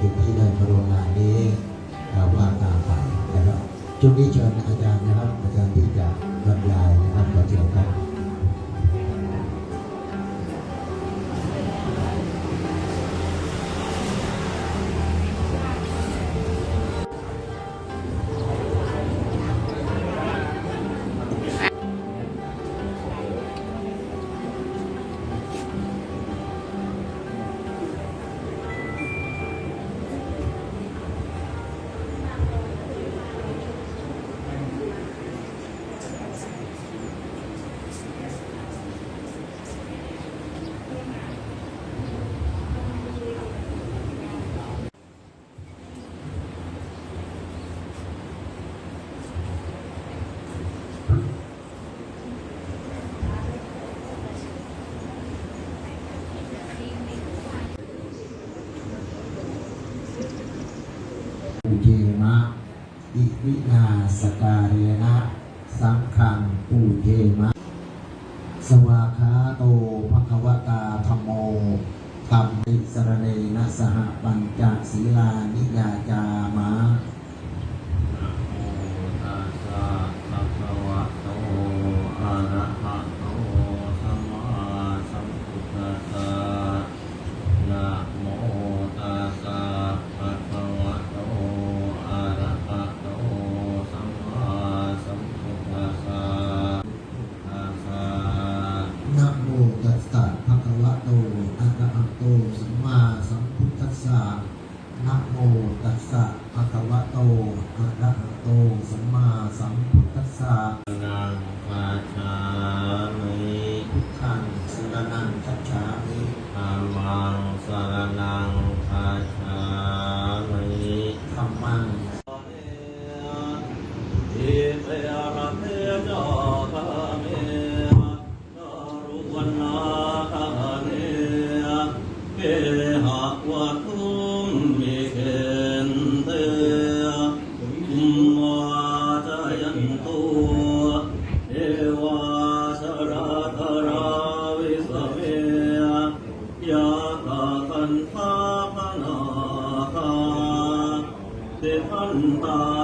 กิจที่ได้กรุณานี้วางตามไปนะครับจุดนี้เชิญอาจารย์ เทมะ อิวินาสการเรนะ สังขังปูเทมะ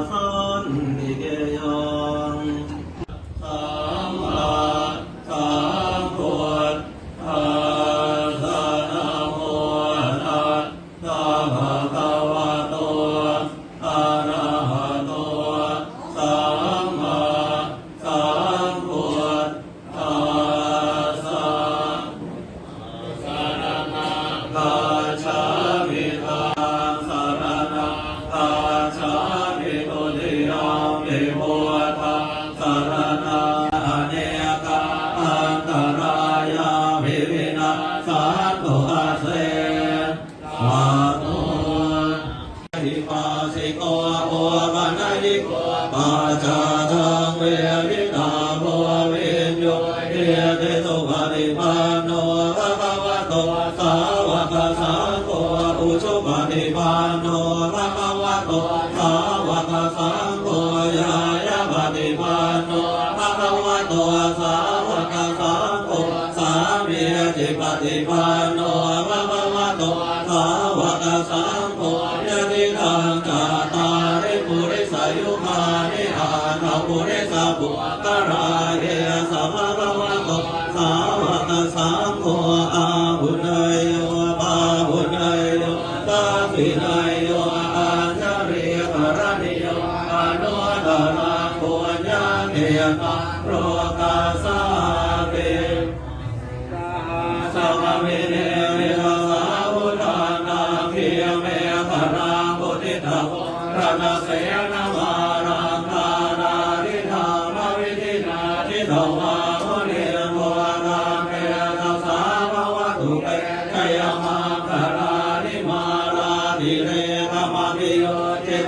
선에게 在 ปุเรสะปุตตะราเยสะา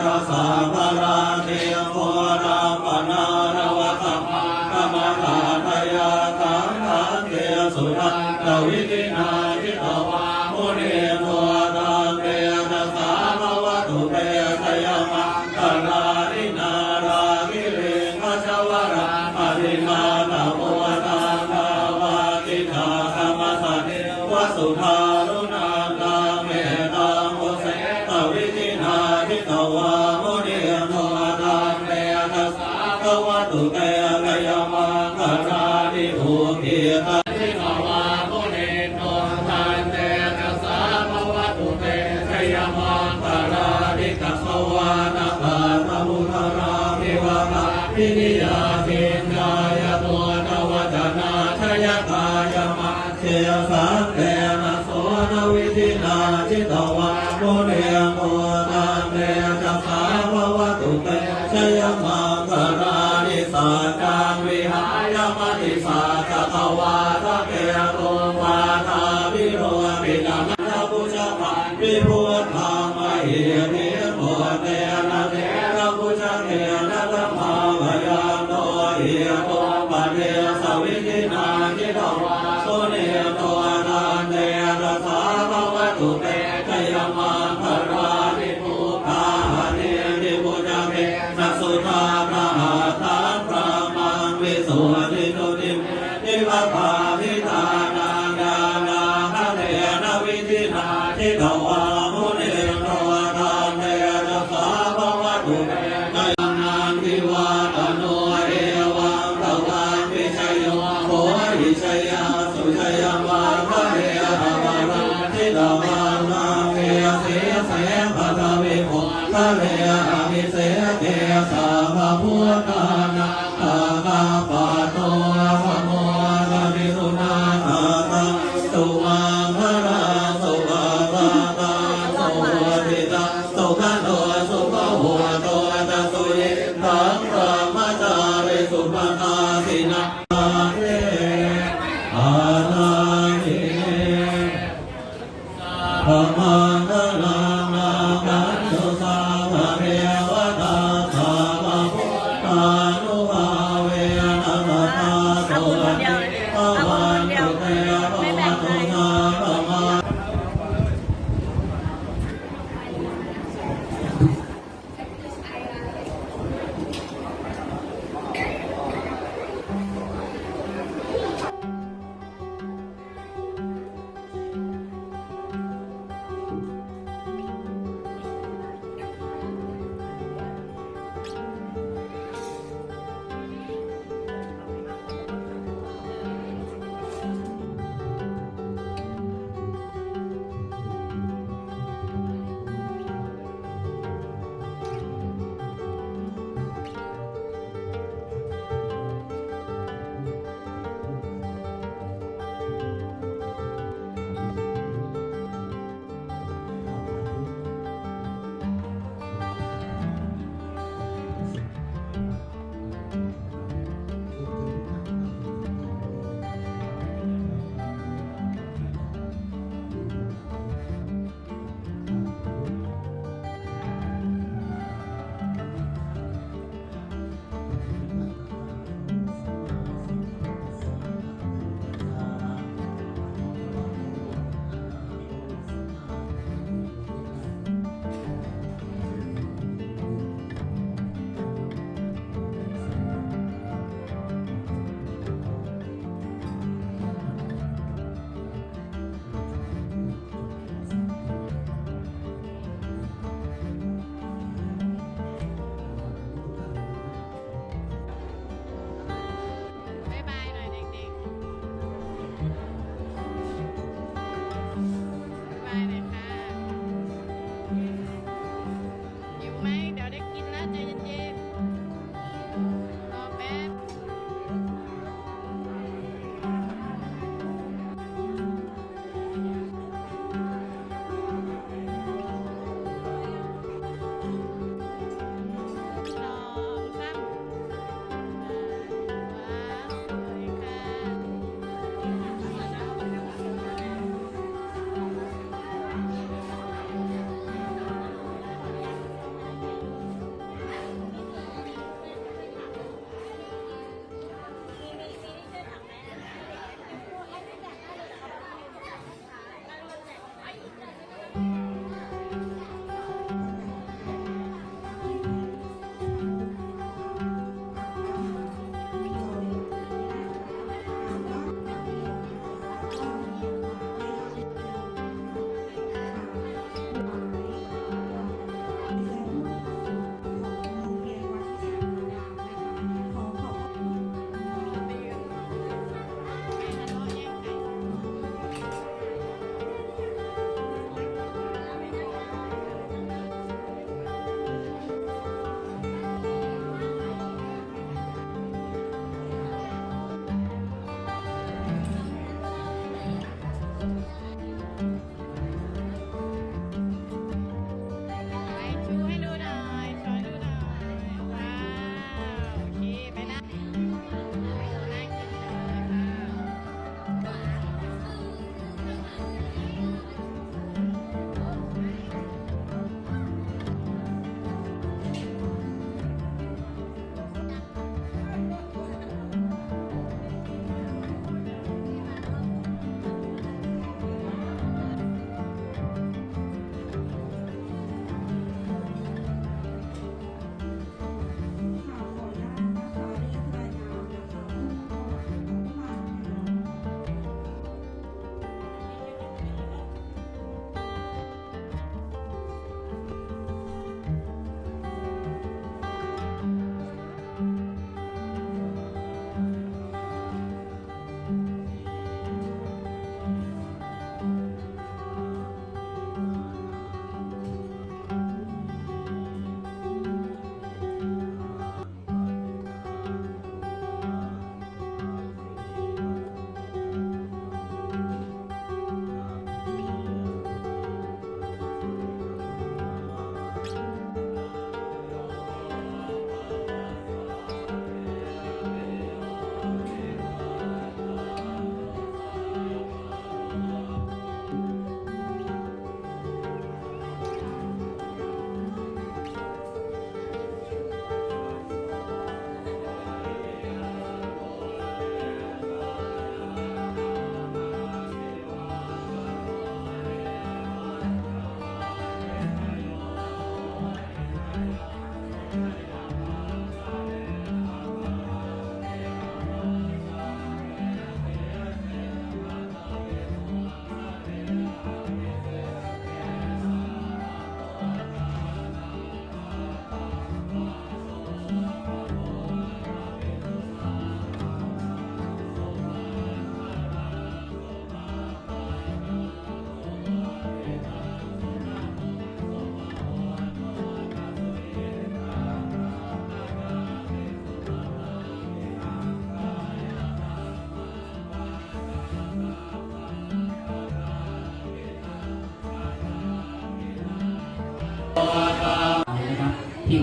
รสาวรา พุทธังมหิมิโมเต Jaya.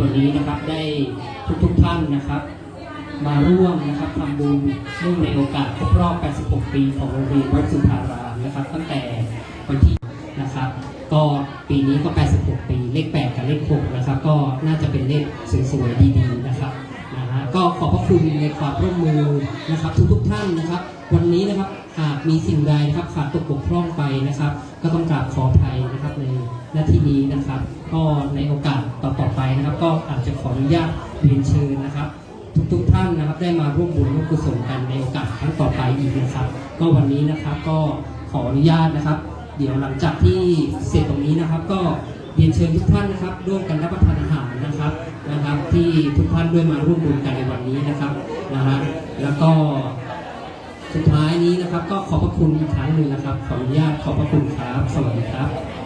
วันนี้นะครับได้ทุกๆท่านนะครับ มาร่วมนะครับทำบุญเนื่องในโอกาสครบรอบ 86 ปีของโรงเรียนวัดสุธารามนะครับ ตั้งแต่วันที่นะครับ ก็ปีนี้ก็ 86 ปีเลข 8 กับเลข 6 นะครับ ก็น่าจะเป็นเลขสวยๆดีๆนะครับนะฮะก็ขอบพระคุณในความร่วมมือนะครับ ทุกๆท่านนะครับ วันนี้นะครับากมีสิ่งใดนะครับขาดตกบกพร่องไปนะครับ ก็ต้องกราบขออภัยนะครับในหน้าที่นี้นะครับ ก็ในโอกาสต่อๆไปนะครับ ก็อาจจะขออนุญาตเรียนเชิญนะครับ ทุกๆท่านนะครับได้มาร่วมบุญร่วมกุศลกันในโอกาสครั้งต่อไปอีกนะครับ ก็วันนี้นะครับก็ขออนุญาตนะครับ เดี๋ยวหลังจากที่เสร็จตรงนี้นะครับ ก็เรียนเชิญทุกท่านนะครับ ร่วมกันรับประทานอาหารนะครับนะครับ ที่ทุกท่านด้วยมาร่วมบุญกันในวันนี้นะครับนะฮะแล้วก็ สุดท้ายนี้นะครับ ก็ขอบพระคุณอีกครั้งหนึ่งนะครับ ขออนุญาตขอบพระคุณครับ สวัสดีครับ